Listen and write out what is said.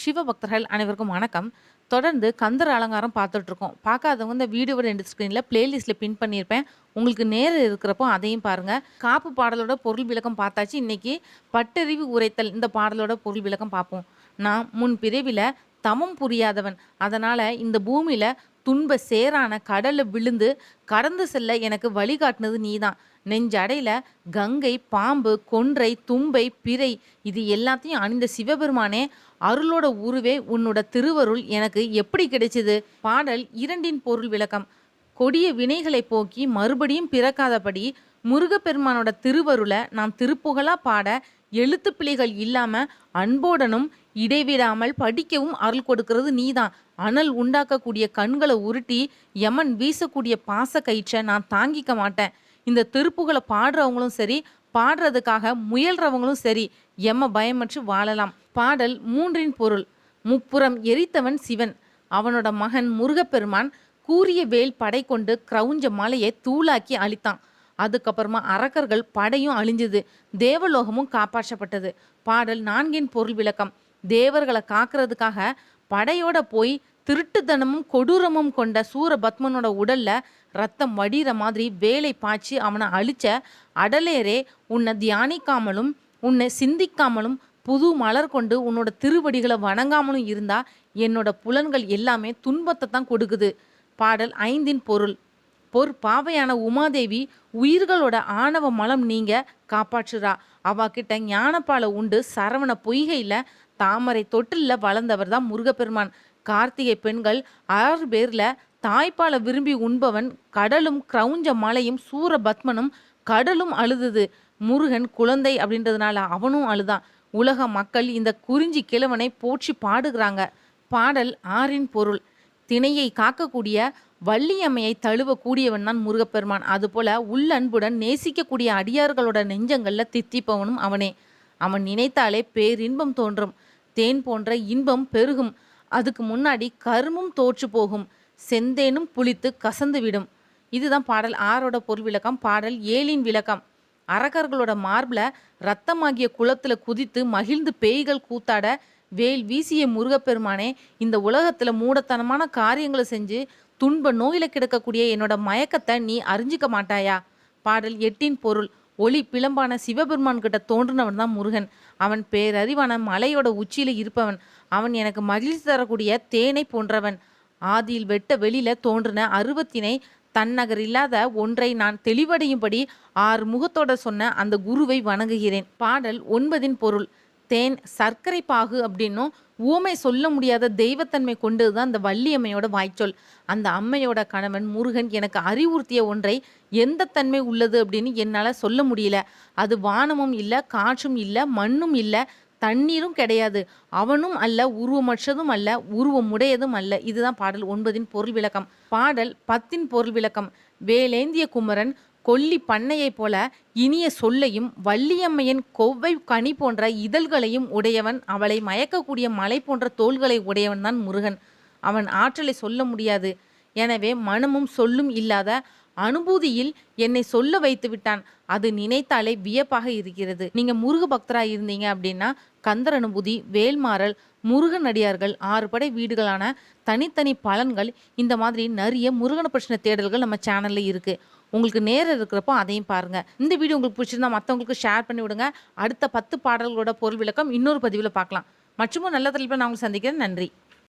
சிவபக்தர்கள் அனைவருக்கும் வணக்கம். தொடர்ந்து கந்தர் அலங்காரம் பார்த்துட்ருக்கோம். பார்க்காதவங்க இந்த வீடியோவோட ரெண்டு ஸ்க்ரீனில் பிளேலிஸ்ட்டில் பின் பண்ணியிருப்பேன். உங்களுக்கு நேரம் இருக்கிறப்போ அதையும் பாருங்கள் காப்பு பாடலோட பொருள் விளக்கம் பார்த்தாச்சு. இன்னைக்கு பட்டறிவு உரைத்தல் இந்த பாடலோட பொருள் விளக்கம் பார்ப்போம். நான் முன் பிரிவில் தமம் புரியாதவன். அதனால் இந்த பூமியில் துன்ப சேரான கடலை விழுந்து கடந்து செல்ல எனக்கு வழிகாட்டினது நீதான். நெஞ்சடையில கங்கை பாம்பு கொன்றை தும்பை பிறை இது எல்லாத்தையும் அணிந்த சிவபெருமானே அருளோட உருவே உன்னோட திருவருள் எனக்கு எப்படி கிடைச்சது? பாடல் இரண்டின் பொருள் விளக்கம். கொடிய வினைகளை போக்கி மறுபடியும் பிறக்காதபடி முருகப்பெருமானோட திருவருளை நாம் திருப்புகழா பாட எழுத்து பிழைகள் இல்லாம அன்போடனும் இடைவிடாமல் படிக்கவும் அருள் கொடுக்கிறது நீதான். அனல் உண்டாக்கக்கூடிய கண்களை உருட்டி யமன் வீசக்கூடிய பாச கயிற்றை நான் தாங்கிக்க மாட்டேன். இந்த திருப்புகளை பாடுறவங்களும் சரி பாடுறதுக்காக முயல்றவங்களும் சரி எம்ம பயமற்று வாழலாம். பாடல் மூன்றின் பொருள். முப்புறம் எரித்தவன் சிவன். அவனோட மகன் முருகப்பெருமான் கூரிய வேல் படை கொண்டு கிரவுஞ்ச மலையை தூளாக்கி அழித்தான். அதுக்கப்புறமா அரக்கர்கள் படையும் அழிஞ்சது. தேவலோகமும் காப்பாற்றப்பட்டது. பாடல் நான்கின் பொருள் விளக்கம். தேவர்களை காக்கிறதுக்காக படையோட போய் திருட்டுத்தனமும் கொடூரமும் கொண்ட சூரபத்மனோட உடல்ல ரத்தம் வடிகிற மாதிரி வேலை பாய்ச்சி அவனை அழிச்ச அடலேரே உன்னை தியானிக்காமலும் உன்னை சிந்திக்காமலும் புது மலர் கொண்டு உன்னோட திருவடிகளை வணங்காமலும் இருந்தா என்னோட புலன்கள் எல்லாமே துன்பத்தை தான் கொடுக்குது. பாடல் ஐந்தின் பொருள். பொற் பாவையான உமாதேவி உயிர்களோட ஆணவ மலம் நீங்க காப்பாற்றுறா. அவகிட்ட ஞானப்பாலை உண்டு சரவண பொய்கையில் தாமரை தொட்டிலில் வளர்ந்தவர் தான் முருகப்பெருமான். கார்த்திகை பெண்கள் ஆறு பேரில் தாய்ப்பாலை விரும்பி உண்பவன் கடலும் கிரௌஞ்ச மலையும் சூரபத்மனும் கடலும் அழுதுது. முருகன் குழந்தை அப்படின்றதுனால அவனும் அழுதான். உலக மக்கள் இந்த குறிஞ்சி கிழவனை போற்றி பாடுகிறாங்க. பாடல் ஆறின் பொருள். திணையை காக்கக்கூடிய வள்ளியம்மையை தழுவக்கூடியவன் தான் முருகப்பெருமான். அதுபோல உள்ளன்புடன் நேசிக்கக்கூடிய அடியார்களோட நெஞ்சங்களில் தித்திப்பவனும் அவனே. அவன் நினைத்தாலே பேரின்பம் தோன்றும். தேன் போன்ற இன்பம் பெருகும். அதுக்கு முன்னாடி கருமும் தோற்று போகும். செந்தேனும் புளித்து கசந்து விடும். இதுதான் பாடல் ஆறோட பொருள் விளக்கம் பாடல் ஏழின் விளக்கம். அரக்கர்களோட மார்பில் ரத்தமாகிய குளத்தில் குதித்து மகிழ்ந்து பேய்கள் கூத்தாட வேல் வீசிய முருகப்பெருமானே இந்த உலகத்தில் மூடத்தனமான காரியங்களை செஞ்சு துன்ப நோயில் கிடக்கக்கூடிய என்னோட மயக்கத்தை நீ அறிஞ்சிக்க மாட்டாயா? பாடல் எட்டின் பொருள் ஒளி பிளம்பான சிவபெருமான் கிட்ட தோன்றினவன் தான் முருகன். அவன் பேரறிவான மலையோட உச்சியில் இருப்பவன். அவன் எனக்கு மகிழ்ச்சி தரக்கூடிய தேனை போன்றவன். ஆதியில் வெட்ட வெளியில தோன்றின அருவத்தினை தன்னகர் இல்லாத ஒன்றை நான் தெளிவடையும்படி ஆறு முகத்தோட சொன்ன அந்த குருவை வணங்குகிறேன். பாடல் ஒன்பதின் பொருள். தேன் சர்க்கரை பாகு அப்படின்னும் ஊமை சொல்ல முடியாத தெய்வத்தன்மை கொண்டது தான் அந்த வள்ளியம்மையோட வாய்ச்சொல். அந்த அம்மையோட கணவன் முருகன் எனக்கு அறிவுறுத்திய ஒன்றை எந்த தன்மை உள்ளது அப்படின்னு என்னால் சொல்ல முடியல. அது வானமும் இல்லை காற்றும் இல்லை மண்ணும் இல்லை தண்ணீரும் கிடையாது. அவனும் அல்ல உருவமற்றதும் அல்ல உருவம் உடையதும் அல்ல. இதுதான் பாடல் ஒன்பதின் பொருள் விளக்கம். பாடல் பத்தின் பொருள் விளக்கம். வேலேந்திய குமரன் கொல்லி பண்ணையைப் போல இனிய சொல்லையும் வள்ளியம்மையின் கொவ்வை கனி போன்ற இதழ்களையும் உடையவன் அவளை மயக்கக்கூடிய மலை போன்ற தோள்களை உடையவன் தான் முருகன். அவன் ஆற்றலை சொல்ல முடியாது. எனவே மனமும் சொல்லும் இல்லாத அனுபூதியில் என்னை சொல்ல வைத்து விட்டான். அது நினைத்தாலே வியப்பாக இருக்கிறது. நீங்க முருக பக்தரா இருந்தீங்க அப்படின்னா கந்தர் அனுபூதி வேல்மாறல் முருகன் அடியார்கள் ஆறு படை வீடுகளான தனித்தனி பலன்கள் இந்த மாதிரி நிறைய முருகன பிரச்சனை தேடல்கள் நம்ம சேனல்ல இருக்கு. உங்களுக்கு நேரம் இருக்கிறப்போ அதையும் பாருங்கள் இந்த வீடியோ உங்களுக்கு பிடிச்சிருந்தா மற்றவங்களுக்கு ஷேர் பண்ணி விடுங்க. அடுத்த பத்து பாடல்களோட பொருள் விளக்கம் இன்னொரு பதிவில் பார்க்கலாம். மற்றும் நல்ல தலைப்பில் நான் உங்களுக்கு சந்திக்கிறேன். நன்றி.